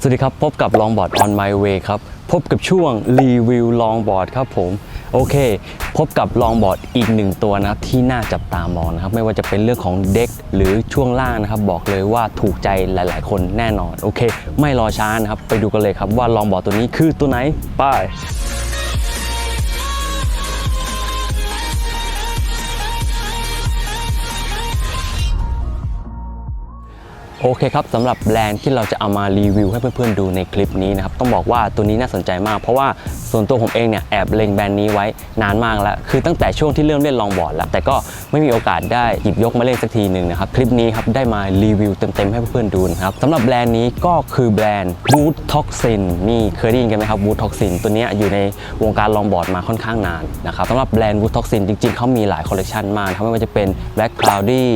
สวัสดีครับ พบกับลองบอร์ด on my way ครับ พบกับช่วงรีวิวลองบอร์ดครับผม โอเค พบกับลองบอร์ดอีกหนึ่งตัวนะที่น่าจับตามองนะครับ ไม่ว่าจะเป็นเรื่องของเด็กหรือช่วงล่างนะครับ บอกเลยว่าถูกใจหลาย ๆ คนแน่นอน โอเค ไม่รอช้านะครับ ไปดูกันเลยครับว่าลองบอร์ดตัวนี้คือตัวไหน ไป โอเคครับสำหรับแบรนด์ที่เราจะเอามารีวิวให้เพื่อนๆดูในคลิปนี้นะครับต้องบอกว่าตัวนี้น่าสนใจมาก เพราะว่าส่วนตัวผมเองเนี่ยแอบเล็งแบรนด์นี้ไว้นานมากแล้ว คือตั้งแต่ช่วงที่เริ่มเล่นลองบอร์ดแล้วแต่ก็ไม่มีโอกาสได้หยิบยกมาเล่นสักทีหนึ่งนะครับคลิปนี้ครับได้มารีวิวเต็มๆให้เพื่อนๆดูนะครับสำหรับแบรนด์นี้ก็คือแบรนด์ Wood Toxin นี่เคยได้ยินกันไหมครับ Wood Toxin ตัวนี้อยู่ในวงการลองบอร์ดมาค่อนข้างนานนะครับสำหรับแบรนด์ Wood Toxin จริงๆเขามีหลายคอลเลคชันมากไม่ว่าจะเป็น Black Cloudy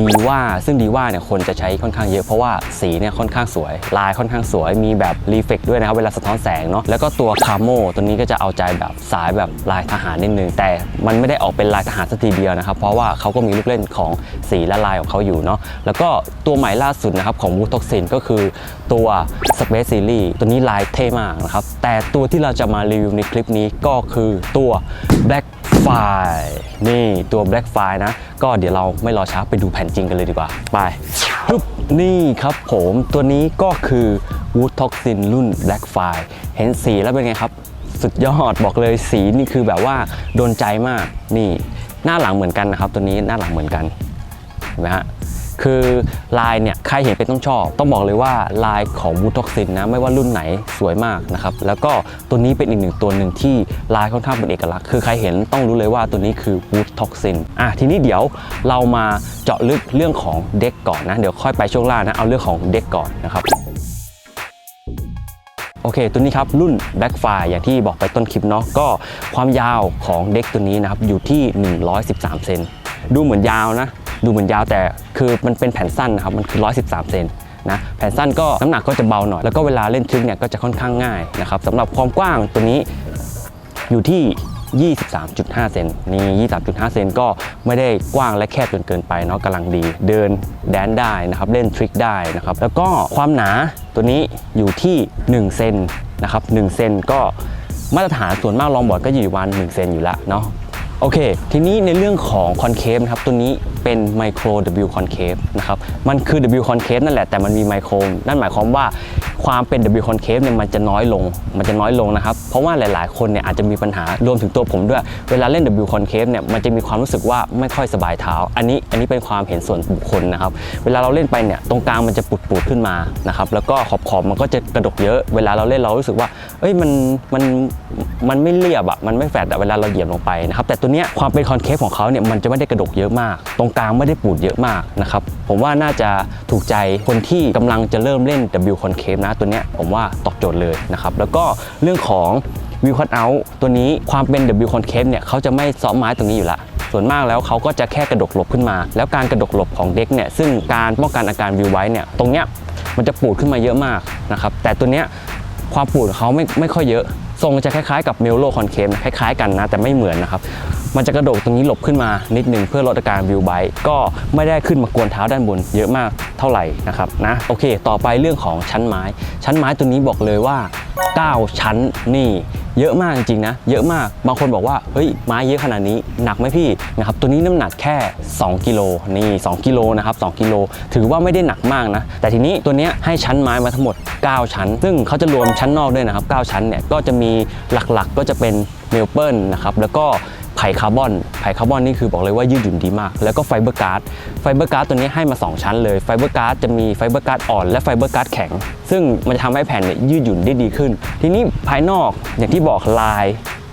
ดีว่าซึ่งดีว่าเนี่ยคนจะใช้ค่อนข้างเยอะเพราะว่าสีเนี่ยค่อนข้างสวย ลายค่อนข้างสวย มีแบบรีเฟกด้วยนะครับเวลาสะท้อนแสงเนาะแล้วก็ตัวคาโมตัวนี้ก็จะเอาใจแบบสายแบบลายทหารนิดนึง แต่มันไม่ได้ออกเป็นลายทหารสักทีเดียวนะครับ เพราะว่าเขาก็มีลูกเล่นของสีและลายของเขาอยู่เนาะแล้วก็ตัวใหม่ล่าสุดนะครับของ w o o d Toxin ก็คือตัว Space Series ตัวนี้ลายเท่มากนะครับแต่ตัวที่เราจะมารีวิวในคลิปนี้ก็คือตัว Black f i นี่ตัว Black f i นะ ก็เดี๋ยวเราไม่รอช้าไปดูแผ่นจริงกันเลยดีกว่า ไปปึ๊บนี่ครับผมตัวนี้ก็คือ Wood Toxin รุ่น Black f i เห็นสีแล้วเป็นไงครับ สุดยอดบอกเลยสีนี่คือแบบว่าโดนใจมากนี่ หน้าหลังเหมือนกันนะครับ ตัวนี้หน้าหลังเหมือนกันเห็นไหมฮะ คือลายเนี่ยใครเห็นเป็นต้องชอบ ต้องบอกเลยว่าลายของวูท็อกซินนะไม่ว่ารุ่นไหนสวยมากนะครับแล้วก็ตัวนี้เป็นอีกหนึ่งตัวหนึ่งที่ลายค่อนข้างเป็นเอกลักษณ์คือใครเห็นต้องรู้เลยว่าตัวนี้คือวูท็อกซินอะทีนี้เดี๋ยวเรามาเจาะลึกเรื่องของเด็กก่อนนะเดี๋ยวค่อยไปช่วงล่างนะเอาเรื่องของเด็กก่อนนะครับโอเค ตัวนี้ครับ รุ่น Backfire อย่างที่บอกไปต้นคลิปเนาะก็ความยาวของเด็กตัวนี้นะครับ อยู่ที่ 113 เซนดูเหมือนยาวนะ ดูเหมือนยาวแต่คือมันเป็นแผ่นสั้นนะครับมันคือ 113 เซนนะแผ่นสั้นก็น้ำหนักก็จะเบาหน่อย แล้วก็เวลาเล่นทริกเนี่ยก็จะค่อนข้างง่ายนะครับสำหรับความกว้างตัวนี้อยู่ที่ 23.5 เซนนี่ 23.5 เซนก็ไม่ได้กว้างและแคบจนเกินไปเนาะกำลังดี เดินแดนได้นะครับเล่นทริกได้นะครับแล้วก็ความหนาตัวนี้อยู่ที่ 1 เซนนะครับ1เซนก็มาตรฐานส่วนมากลองบอร์ดก็อยู่ประมาณ1เซนอยู่ล้วเนาะ โอเค ทีนี้ในเรื่องของคอนเคฟนะครับ ตัวนี้เป็นไมโคร W คอนเคฟนะครับ มันคือ W คอนเคฟนั่นแหละ แต่มันมีไมโคร นั่นหมายความว่าความเป็น W คอนเคฟเนี่ยมันจะน้อยลง มันจะน้อยลงนะครับ เพราะว่าหลาย ๆ คนเนี่ยอาจจะมีปัญหา รวมถึงตัวผมด้วย เวลาเล่น W คอนเคฟเนี่ย มันจะมีความรู้สึกว่าไม่ค่อยสบายเท้า อันนี้ อันนี้เป็นความเห็นส่วนบุคคลนะครับ เวลาเราเล่นไปเนี่ย ตรงกลางมันจะปุดๆขึ้นมา นะครับ แล้วก็ขอบๆมันก็จะกระดกเยอะ เวลาเราเล่นเรารู้สึกว่า เอ้ย มัน มัน มันไม่เรียบอะมันไม่แฟดอะเวลาเราเหยียบลงไปนะครับ แต่ตัวเนี้ยความเป็นคอนเคฟของเขาเนี่ยมันจะไม่ได้กระดกเยอะมาก ตรงกลางไม่ได้ปูดเยอะมากนะครับผมว่าน่าจะถูกใจคนที่กำลังจะเริ่มเล่น W concave นะตัวเนี้ยผมว่าตอบโจทย์เลยนะครับแล้วก็เรื่องของวิวคัทเอาท์ตัวนี้ความเป็น W concave เนี่ยเขาจะไม่ซ้อมไม้ตรงนี้อยู่ละส่วนมากแล้วเขาก็จะแค่กระดกหลบขึ้นมา แล้วการกระดกหลบของเด็กเนี่ยซึ่งการป้องกันอาการวิวไว้เนี่ยตรงเนี้ยมันจะปูดขึ้นมาเยอะมากนะครับแต่ตัวเนี้ยความปูดเขาไม่ไม่ค่อยเยอะ ทรงจะคล้ายๆกับเมลโลคอนเคฟคล้ายๆกันนะแต่ไม่เหมือนนะครับ มันจะกระโดดตรงนี้หลบขึ้นมานิดนึงเพื่อลดอาการวิวไบต์ก็ไม่ได้ขึ้นมากวนเท้าด้านบนเยอะมากเท่าไหร่นะครับนะโอเค ต่อไปเรื่องของชั้นไม้ ชั้นไม้ตัวนี้บอกเลยว่า 9 ชั้นนี่ เยอะมากจริงๆนะ เยอะมาก บางคนบอกว่า เฮ้ย ไม้เยอะขนาดนี้ หนักไหมพี่ นะครับ ตัวนี้น้ำหนักแค่ 2 กิโล นี่ 2 กิโลนะครับ 2 กิโล ถือว่าไม่ได้หนักมากนะ แต่ทีนี้ตัวเนี้ยให้ชั้นไม้มาทั้งหมด 9 ชั้น ซึ่งเขาจะรวมชั้นนอกด้วยนะครับ 9 ชั้นเนี่ย ก็จะมีหลักๆ ก็จะเป็นเมลเปิลนะครับ แล้วก็ ไผ่คาร์บอนไผ่คาร์บอนนี่คือบอกเลยว่ายืดหยุ่นดีมาก แล้วก็ไฟเบอร์การ์ดไฟเบอร์การ์ดตัวนี้ให้มา 2 ชั้นเลยไฟเบอร์การ์ดจะมีไฟเบอร์การ์ดอ่อนและไฟเบอร์การ์ดแข็ง ซึ่งมันจะทำให้แผ่นเนี่ยยืดหยุ่นได้ดีขึ้น ทีนี้ภายนอกอย่างที่บอกลาย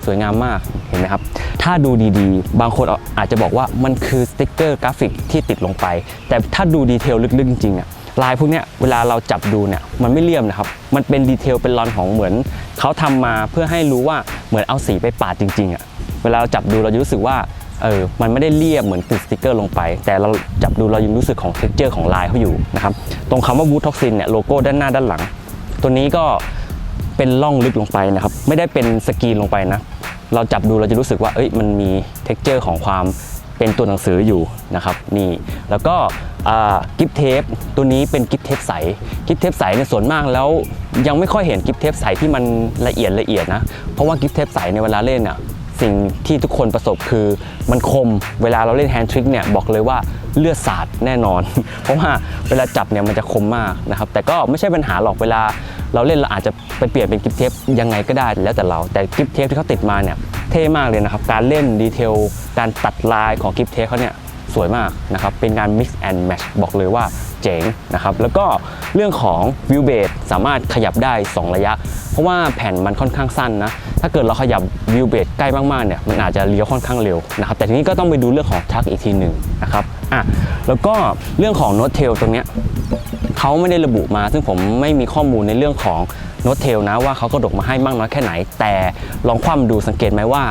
สวยงามมากเห็นไหมครับ ถ้าดูดีๆ บางคนอาจจะบอกว่ามันคือสติ๊กเกอร์กราฟิกที่ติดลงไป แต่ถ้าดูดีเทลลึกๆจริงๆอะลายพวกเนี้ยเวลาเราจับดูเนี่ยมันไม่เลี่ยมนะครับ มันเป็นดีเทลเป็นรอนของเหมือนเขาทำมาเพื่อให้รู้ว่าเหมือนเอาสีไปปาดจริงๆอะ เวลาเราจับดูเราจะรู้สึกว่าเออมันไม่ได้เรียบเหมือนติดสติกเกอร์ลงไป แต่เราจับดูเรายังรู้สึกของเท็กเจอร์ของลายเขาอยู่นะครับตรงคำว่าบูดท็อกซินเนี่ยโลโก้ด้านหน้าด้านหลัง ตัวนี้ก็เป็นล่องลึกลงไปนะครับไม่ได้เป็นสกรีนลงไปนะเราจับดูเราจะรู้สึกว่าเอ้ยมันมีเท็กเจอร์ของความเป็นตัวหนังสืออยู่นะครับนี่แล้วก็กิฟเทปตัวนี้เป็นกิฟเทปใสกิฟเทปใสในยส่วนมากแล้วยังไม่ค่อยเห็นกิฟเทปใสที่มันละเอียดละเอียดนะเพราะว่ากิฟเทปใสในเวลาเล่นอะ สิ่งที่ทุกคนประสบคือมันคมเวลาเราเล่นแฮนด์ทริกเนี่ยบอกเลยว่าเลือดสาดแน่นอน เพราะว่าเวลาจับเนี่ยมันจะคมมากนะครับแต่ก็ไม่ใช่ปัญหาหรอกเวลาเราเล่นเราอาจจะไปเปลี่ยนเป็นกิฟเทปยังไงก็ได้แล้วแต่เราแต่กิฟเทปที่เขาติดมาเนี่ยเท่มากเลยนะครับการเล่นดีเทลการตัดลายของกิฟเทปเขาเนี่ยสวยมากนะครับเป็นการ mix and match บอกเลยว่า เจ๋งนะครับแล้วก็เรื่องของ view base สามารถขยับได้ 2 ระยะ เพราะว่าแผ่นมันค่อนข้างสั้นนะถ้าเกิดเราขยับ view base ใกล้มากๆเนี่ยมันอาจจะเลี้ยวค่อนข้างเร็วนะครับแต่ทีนี้ก็ต้องไปดูเรื่องของทักอีกทีหนึ่งนะครับอะแล้วก็เรื่องของ note tail ตรงเนี้ยเขาไม่ได้ระบุมา ซึ่งผมไม่มีข้อมูลในเรื่องของโน้ตเทลนะว่าเขากระดกมาให้มากน้อยแค่ไหน แต่ลองคว่ำดูสังเกตไหมว่า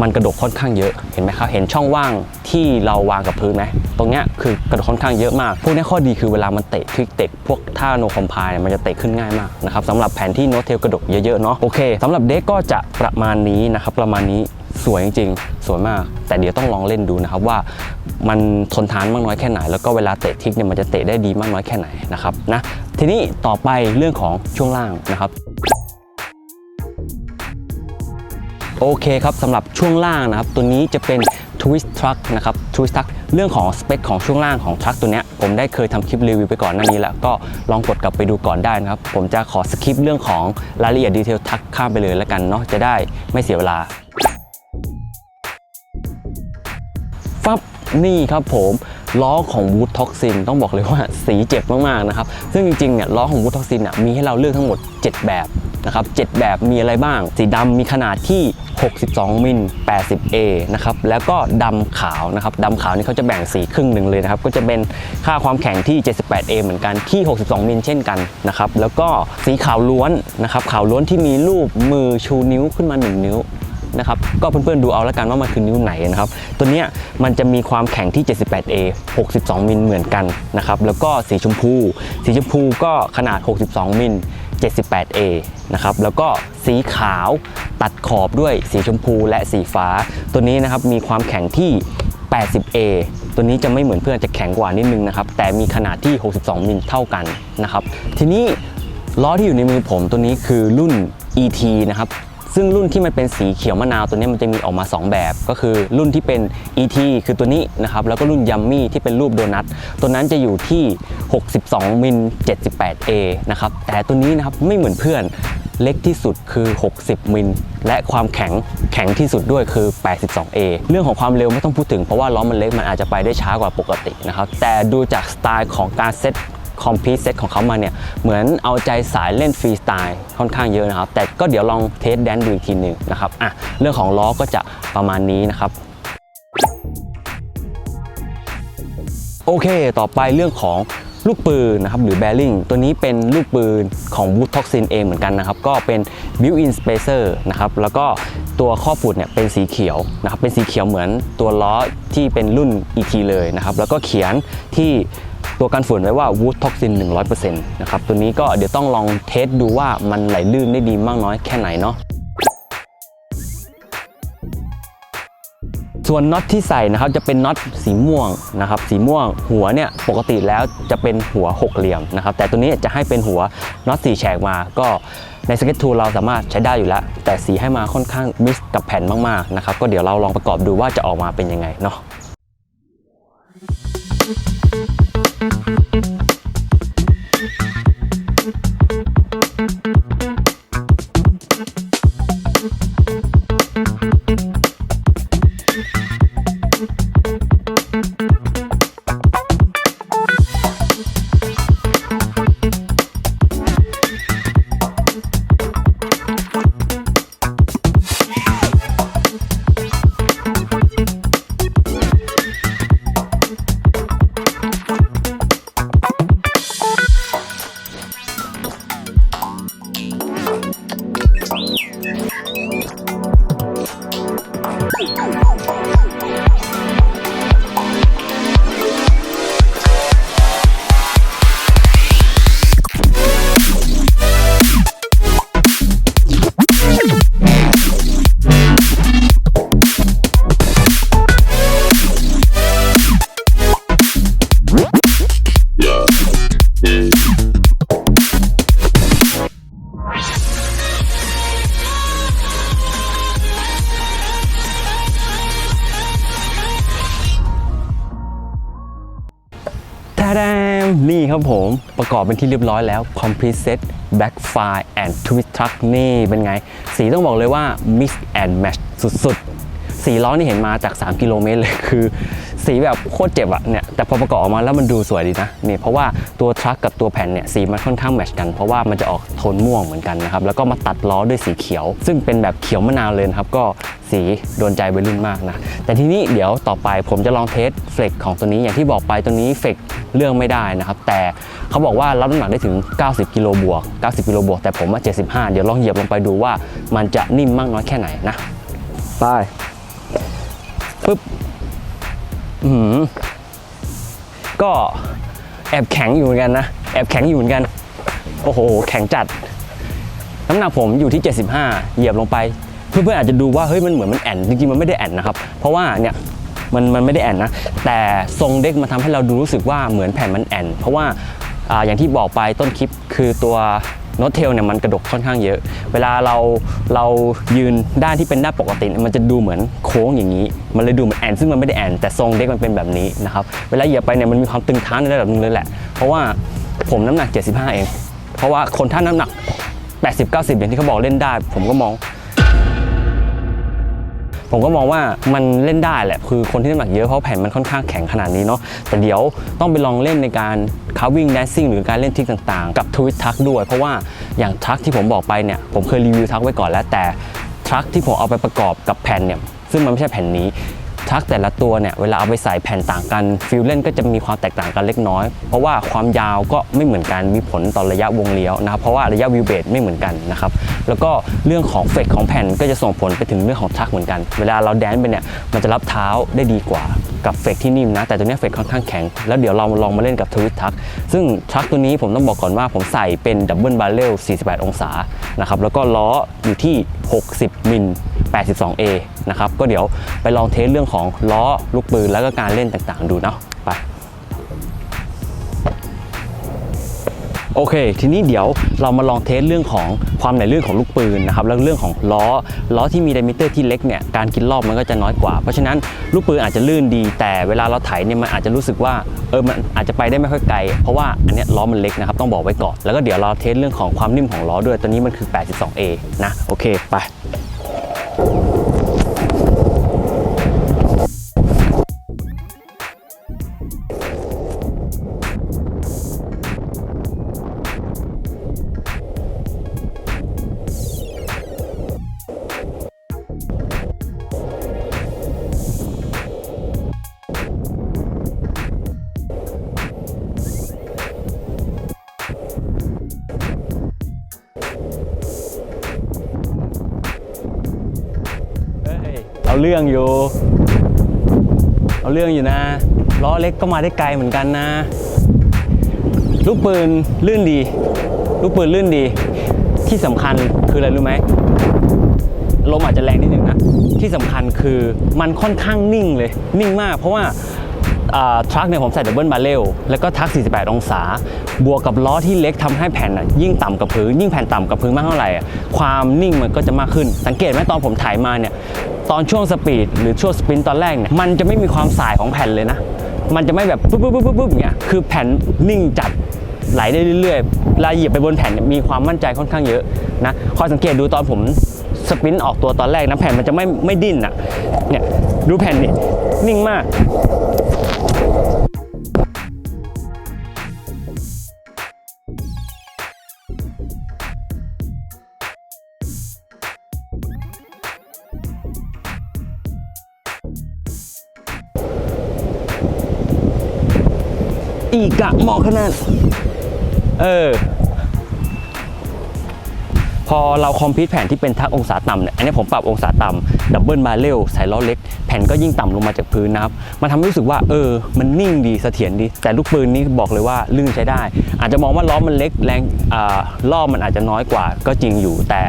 มันกระดกค่อนข้างเยอะเห็นไหมครับเห็นช่องว่างที่เราวางกับพื้นไหมตรงเนี้ยคือกระดกค่อนข้างเยอะมาก พวกนี้ข้อดีคือเวลามันเตะคลิกเตะพวกท่าโนคอมพายมันจะเตะขึ้นง่ายมากนะครับสำหรับแผนที่โนเทลกระดกเยอะๆเนาะโอเคสำหรับเด็กก็จะประมาณนี้นะครับประมาณนี้สวยจริงๆ สวยมาก แต่เดี๋ยวต้องลองเล่นดูนะครับว่ามันทนทานมากน้อยแค่ไหน แล้วก็เวลาเตะทิกเนี่ยมันจะเตะได้ดีมากน้อยแค่ไหนนะครับนะทีนี้ต่อไปเรื่องของช่วงล่างนะครับ โอเคครับสำหรับช่วงล่างนะครับ ตัวนี้จะเป็น Twist Truck นะครับ Twist Truck เรื่องของสเปคของช่วงล่างของทรัคตัวนี้ผมได้เคยทำคลิปรีวิวไปก่อนหน้านี้แล้ว ก็ลองกดกลับไปดูก่อนได้นะครับ ผมจะขอสคิปเรื่องของรายละเอียดดีเทลทักข้ามไปเลยแล้วกันเนาะจะได้ไม่เสียเวลาฟับนี่ครับผมล้อของวูดท็อกซินต้องบอกเลยว่าสีเจ็บมากๆนะครับ ซึ่งจริงๆเนี่ยล้อของวูดท็อกซินอะมีให้เราเลือกทั้งหมด 7 แบบ นะครับ7แบบมีอะไรบ้าง สีดำมีขนาดที่ 62 มิล 80A นะครับแล้วก็ดำขาวนะครับดำขาวนี่เขาจะแบ่งสีครึ่งหนึ่งเลยนะครับก็จะเป็นค่าความแข็งที่ 78A เหมือนกันที่ 62 มิลเช่นกันนะครับแล้วก็สีขาวล้วนนะครับขาวล้วนที่มีรูปมือชูนิ้วขึ้นมา 1 นิ้วนะครับก็เพื่อนๆดูเอาแล้วกันว่ามันคือนิ้วไหนนะครับ ตัวเนี้ยมันจะมีความแข็งที่ 78A 62 มิลเหมือนกันนะครับ แล้วก็สีชมพู สีชมพูก็ขนาด 62 มิล 78A นะครับแล้วก็สีขาวตัดขอบด้วยสีชมพูและสีฟ้า ตัวนี้นะครับมีความแข็งที่ 80A ตัวนี้จะไม่เหมือนเพื่อนจะแข็งกว่านิดนึงนะครับแต่มีขนาดที่ 62 มิลเท่ากันนะครับทีนี้ล้อที่อยู่ในมือผมตัวนี้คือรุ่น ET นะครับ ซึ่งรุ่นที่มันเป็นสีเขียวมะนาวตัวนี้มันจะมีออกมา 2 แบบ ก็คือรุ่นที่เป็น ET คือตัวนี้นะครับแล้วก็รุ่นยัมมี่ที่เป็นรูปโดนัทตัวนั้นจะอยู่ที่ 62มิล 78A นะครับแต่ตัวนี้นะครับไม่เหมือนเพื่อนเล็กที่สุดคือ 60 มิล และความแข็งแข็งที่สุดด้วยคือ 82A เรื่องของความเร็วไม่ต้องพูดถึงเพราะว่าล้อมันเล็กมันอาจจะไปได้ช้ากว่าปกตินะครับ แต่ดูจากสไตล์ของการเซต คอมพิวเซตของเขามาเนี่ยเหมือนเอาใจสายเล่นฟรีสไตล์ค่อนข้างเยอะนะครับ แต่ก็เดี๋ยวลองเทสแดนดูอีกทีหนึ่งนะครับอะเรื่องของล้อก็จะประมาณนี้นะครับโอเค ต่อไปเรื่องของลูกปืนนะครับหรือ bearing ตัวนี้เป็นลูกปืนของ Wood Toxin เองเหมือนกันนะครับ ก็เป็น built-in spacer นะครับแล้วก็ตัวข้อฝุ่นเนี่ยเป็นสีเขียวนะครับเป็นสีเขียวเหมือนตัวล้อที่เป็นรุ่น ET เลยนะครับ แล้วก็เขียนที่ ตัวกันฝุ่นไว้ว่า Wood Toxin 100%นะครับตัวนี้ก็เดี๋ยวต้องลองเทสดูว่ามันไหลลื่นได้ดีมากน้อยแค่ไหนเนาะส่วนน็อตที่ใส่นะครับจะเป็นน็อตสีม่วงนะครับสีม่วงหัวเนี่ยปกติแล้วจะเป็นหัวหกเหลี่ยมนะครับแต่ตัวนี้จะให้เป็นหัวน็อตสีแฉกมาก็ในสเก็ตทูเราสามารถใช้ได้อยู่แล้ว แต่สีให้มาค่อนข้างมิกซ์กับแผ่นมากๆนะครับก็เดี๋ยวเราลองประกอบดูว่าจะออกมาเป็นยังไงเนาะ Thank you. นี่ครับผม ประกอบเป็นที่เรียบร้อยแล้ว Complete Set Backfire and Twist Truck นี่เป็นไง สีต้องบอกเลยว่า Mix and Match สุดๆ สีล้อนี่เห็นมาจาก 3 กิโลเมตรเลยคือ สีแบบโคตรเจ็บอะเนี่ยแต่พอประกอบออกมาแล้วมันดูสวยดีนะเนี่ยเพราะว่าตัวทรัคกับตัวแผ่นเนี่ยสีมันค่อนข้างแมทชกัน เพราะว่ามันจะออกโทนม่วงเหมือนกันนะครับแล้วก็มาตัดล้อด้วยสีเขียว ซึ่งเป็นแบบเขียวมะนาวเลยนะครับก็สีโดนใจวัยรุ่นมากนะแต่ทีนี้เดี๋ยวต่อไปผมจะลองเทสเฟลกของตัวนี้อย่างที่บอกไปตัวนี้เฟลกเรื่องไม่ได้นะครับ แต่เขาบอกว่ารับน้ำหนักได้ถึง 90 กิโลบวก 90 กิโลบวก แต่ผมว่า 75 เดี๋ยวลองเหยียบลงไปดูว่ามันจะนิ่มมากน้อยแค่ไหนนะ ไปปึ๊บอืม ก็แอบแข็งอยู่เหมือนกันนะ แอบแข็งอยู่เหมือนกัน โอ้โห แข็งจัด น้ำหนักผมอยู่ที่ 75 เหยียบลงไป เพื่อนๆอาจจะดูว่าเฮ้ยมันเหมือนมันแอนจริงๆมันไม่ได้แอนนะครับ เพราะว่าเนี่ยมันมันไม่ได้แอนนะ แต่ทรงเด็กมันทำให้เราดูรู้สึกว่าเหมือนแผ่นมันแอน เพราะว่าอ่าอย่างที่บอกไปต้นคลิปคือตัว โนตเทลเนี่ยมันกระดกค่อนข้างเยอะ เวลาเราเรายืนด้านที่เป็นด้านปกติ มันจะดูเหมือนโค้งอย่างนี้ มันเลยดูเหมือนแอนซึ่งมันไม่ได้แอนแต่ทรงเด็กมันเป็นแบบนี้นะครับเวลาเหยียบไปเนี่ยมันมีความตึงท้าในระดับนึงเลยแหละ เพราะว่าผมน้ำหนัก 75 เอง เพราะว่าคนท่าน้ำหนัก 80-90 อย่างที่เขาบอกเล่นได้ ผมก็มอง ผมก็มองว่ามันเล่นได้แหละ คือคนที่น้ำหนักเยอะเพราะแผ่นมันค่อนข้างแข็งขนาดนี้เนาะแต่เดี๋ยวต้องไปลองเล่นในการคาวิ่งแดนซิ่งหรือการเล่นทิกต่างๆ กับทวิตทักด้วย เพราะว่าอย่างทักที่ผมบอกไปเนี่ยผมเคยรีวิวทักไว้ก่อนแล้วแต่ทักที่ผมเอาไปประกอบกับแผ่นเนี่ยซึ่งมันไม่ใช่แผ่นนี้ ทักแต่ละตัวเนี่ยเวลาเอาไปใส่แผ่นต่างกันฟิลเล่นก็จะมีความแตกต่างกันเล็กน้อย เพราะว่าความยาวก็ไม่เหมือนกันมีผลต่อระยะวงเลี้ยวนะครับเพราะว่าระยะวิวเบรไม่เหมือนกันนะครับแล้วก็เรื่องของเฟกของแผ่นก็จะส่งผลไปถึงเรื่องของทักเหมือนกัน เวลาเราแดนไปเนี่ยมันจะรับเท้าได้ดีกว่ากับเฟกที่นิ่มนะ แต่ตัวนี้เฟกค่อนข้างแข็ง แล้วเดี๋ยวเราลองมาเล่นกับทวิตทัก ซึ่งทักตัวนี้ผมต้องบอกก่อนว่าผมใส่เป็นดับเบิลบาร์เรล48 องศานะครับแล้วก็ล้ออยู่ที่ 60 มิล 82A นะครับ ก็เดี๋ยวไปลองเทสเรื่องของล้อลูกปืนแล้วก็การเล่นต่างๆ ดูเนาะไปโอเค ทีนี้เดี๋ยวเรามาลองเทสเรื่องของความไหนลื่นของลูกปืนนะครับ แล้วเรื่องของล้อ ล้อที่มีไดมิเตอร์ที่เล็กเนี่ย การกินรอบมันก็จะน้อยกว่า เพราะฉะนั้นลูกปืนอาจจะลื่นดี แต่เวลาเราไถเนี่ยมันอาจจะรู้สึกว่า เออ มันอาจจะไปได้ไม่ค่อยไกล เพราะว่าอันเนี้ยล้อมันเล็กนะครับ ต้องบอกไว้ก่อน แล้วก็เดี๋ยวเราเทสเรื่องของความนิ่มของล้อด้วย ตัวนี้มันคือ 82A นะ โอเค ไป เเอาเรื่องอยู่ เอาเรื่องอยู่นะ ล้อเล็กก็มาได้ไกลเหมือนกันนะ ลูกปืนลื่นดี ลูกปืนลื่นดี ที่สำคัญคืออะไรรู้ไหมลมอาจจะแรงนิดนึงนะ ที่สำคัญคือมันค่อนข้างนิ่งเลย นิ่งมาก เพราะว่าทรัคเนี่ยผมใส่ดับเบิลบาเรลแล้วก็ทัก 48 องศา บวกกับล้อที่เล็กทำให้แผ่นยิ่งต่ำกับพื้น ยิ่งแผ่นต่ำกับพื้นมากเท่าไหร่ ความนิ่งมันก็จะมากขึ้น สังเกตไหมตอนผมถ่ายมาเนี่ย ตอนช่วงสปีดหรือช่วงสปรินต์ตอนแรกเนี่ยมันจะไม่มีความสายของแผ่นเลยนะ มันจะไม่แบบปุ๊บปุ๊บปุ๊บปุ๊บอย่างเงี้ยคือแผ่นนิ่งจัดไหลได้เรื่อยๆเวลาเหยียบไปบนแผ่นมีความมั่นใจค่อนข้างเยอะนะคอยสังเกตดูตอนผมสปรินต์ออกตัวตอนแรกนะแผ่นมันจะไม่ไม่ดิ้นอะเนี่ยดูแผ่นนี่นิ่งมาก อีกะเหมาะขนาด เออ พอเราคอมพิวแผนที่เป็นทักองศาต่ำเนี่ย อันนี้ผมปรับองศาต่ำดับเบิลบาเรลใส่ล้อเล็ก แผ่นก็ยิ่งต่ำลงมาจากพื้นนะครับ มันทำให้รู้สึกว่า เออ มันนิ่งดีเสถียรดี แต่ลูกปืนนี้บอกเลยว่าลื่นใช้ได้ อาจจะมองว่าล้อมันเล็กแรงอ่ารอมันอาจจะน้อยกว่าก็จริงอยู่แต่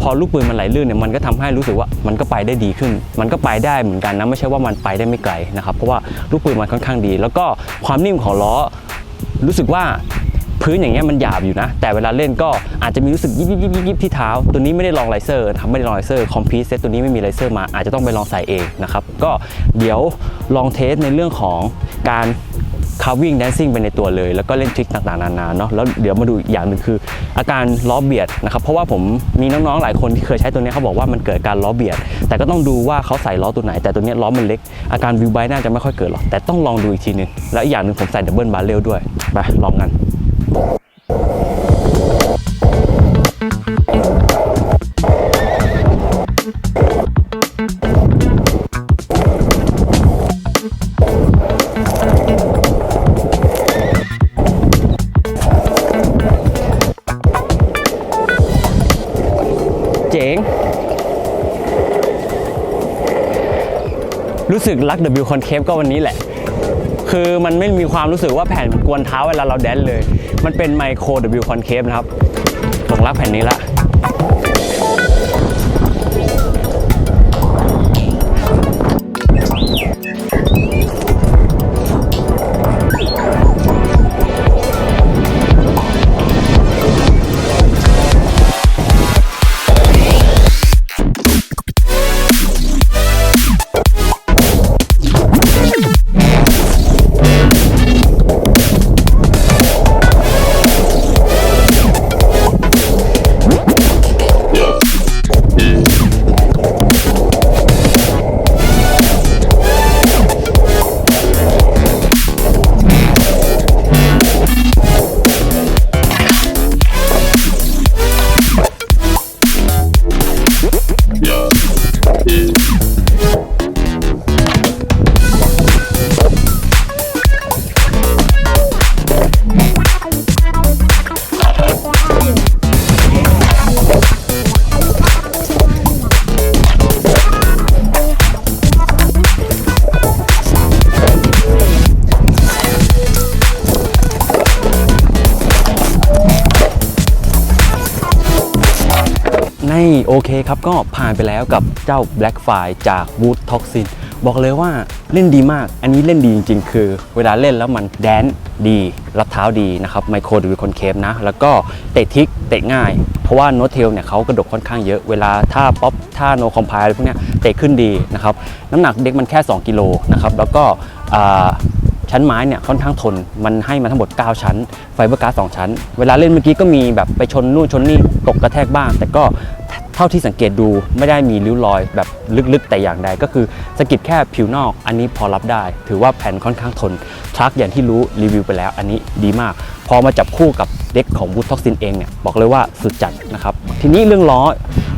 พอลูกปืนมันไหลลื่นเนี่ยมันก็ทำให้รู้สึกว่ามันก็ไปได้ดีขึ้น มันก็ไปได้เหมือนกันนะไม่ใช่ว่ามันไปได้ไม่ไกลนะครับเพราะว่าลูกปืนมันค่อนข้างดี แล้วก็ความนิ่มของล้อรู้สึกว่าพื้นอย่างเงี้ยมันหยาบอยู่นะ แต่เวลาเล่นก็อาจจะมีรู้สึกยิบยิบยิบยิบที่เท้า ตัวนี้ไม่ได้ลองไลเซอร์นะครับไม่ได้ลองไลเซอร์คอมพิวเซตตัวนี้ไม่มีไลเซอร์มาอาจจะต้องไปลองใส่เองนะครับก็เดี๋ยวลองเทสในเรื่องของการ คาวิ่งแดนซิ่งไปในตัวเลย แล้วก็เล่นทริคต่างๆนานาเนาะแล้วเดี๋ยวมาดูอีกอย่างหนึ่งคือ อาการล้อเบียดนะครับเพราะว่าผมมีน้องๆหลายคนที่เคยใช้ตัวนี้เขาบอกว่ามันเกิดการล้อเบียด แต่ก็ต้องดูว่าเขาใส่ล้อตัวไหน แต่ตัวนี้ล้อมันเล็ก อาการวิวไบน่าจะไม่ค่อยเกิดหรอกแต่ต้องลองดูอีกทีหนึงแล้วอีกอย่างหนึ่งผมใส่ดับเบิลบาร์เรลด้วยไปลองกัน รู้สึกรัก W Concave ก็วันนี้แหละ คือมันไม่มีความรู้สึกว่าแผ่นกวนเท้าเวลาเราแดนเลย มันเป็นไมโคร W Concave นะครับหลงรักแผ่นนี้ละ เคครับ ก็ผ่านไปแล้วกับเจ้า Black f i จาก Wood Toxin บอกเลยว่าเล่นดีมาก อันนี้เล่นดีจริง ๆ คือ เวลาเล่นแล้วมันแดนดี รับเท้าดีนะครับ ไมโครดูวิคอนเคฟนะ แล้วก็เตะทิก เตะง่าย เพราะว่าโนเทลเนี่ยเขากระดกค่อนข้างเยอะ เวลาถ้าป๊อปถ้าโนคอมไพอะไรพวกนี้เตะขึ้นดีนะครับ น้ำหนักเด็กมันแค่ 2 กิโลนะครับ แล้วก็ชั้นไม้เนี่ยค่อนข้างทน มันให้มาทั้งหมด 9 ชั้น ไฟเบอร์การ์ด2ชั้น เวลาเล่นเมื่อกี้ก็มีแบบไปชนนู่นชนนี่ตกกระแทกบ้าง แต่ก็เท่าที่สังเกตดูไม่ได้มีริ้วรอยแบบลึกๆ แต่อย่างใดก็คือสะกิดแค่ผิวนอก อันนี้พอรับได้ ถือว่าแผ่นค่อนข้างทนทรัคอย่างที่รู้รีวิวไปแล้ว อันนี้ดีมาก พอมาจับคู่กับเด็กของบูทท็อกซินเองเนี่ยบอกเลยว่าสุดจัดนะครับ ทีนี้เรื่องล้อ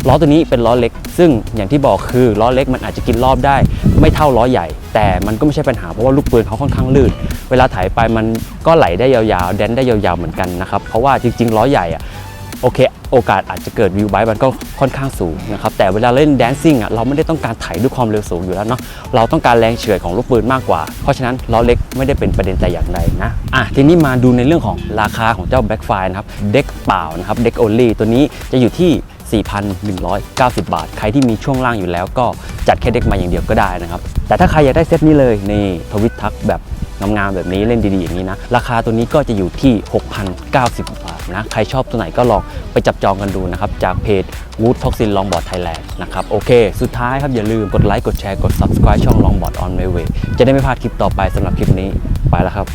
ล้อตัวนี้เป็นล้อเล็ก ซึ่งอย่างที่บอกคือล้อเล็กมันอาจจะกินรอบได้ ไม่เท่าล้อใหญ่ แต่มันก็ไม่ใช่ปัญหาเพราะว่าลูกปืนเขาค่อนข้างลื่น เวลาถ่ายไปมันก็ไหลได้ยาวๆแดนได้ยาวๆเหมือนกันนะครับเพราะว่าจริงๆล้อใหญ่อะโอเค โอกาสอาจจะเกิดวิวไบมันก็ค่อนข้างสูงนะครับแต่เวลาเล่นแดนซิ่งอะเราไม่ได้ต้องการไถด้วยความเร็วสูงอยู่แล้วเนาะเราต้องการแรงเฉื่อยของลูกปืนมากกว่า เพราะฉะนั้นล้อเล็กไม่ได้เป็นประเด็นแต่อย่างใดนะอะทีนี้มาดูในเรื่องของราคาของเจ้า Backfire นะครับเด็กเปล่านะครับเด็ก only ตัวนี้จะอยู่ที่4,190 บาท ใครที่มีช่วงล่างอยู่แล้วก็จัดแค่เด็กมาอย่างเดียวก็ได้นะครับ แต่ถ้าใครอยากได้เซตนี้เลยนี่ทวิตทักแบบ งามๆแบบนี้เล่นดีๆอย่างนี้นะ ราคาตัวนี้ก็จะอยู่ที่ 6,090 บาทนะ ใครชอบตัวไหนก็ลองไปจับจองกันดูนะครับ จากเพจ Wood Toxin Longboard Thailand นะครับ โอเค สุดท้ายครับอย่าลืมกดไลค์กดแชร์กด subscribe ช่อง Longboard on my way จะได้ไม่พลาดคลิปต่อไปสำหรับคลิปนี้ไปแล้วครับ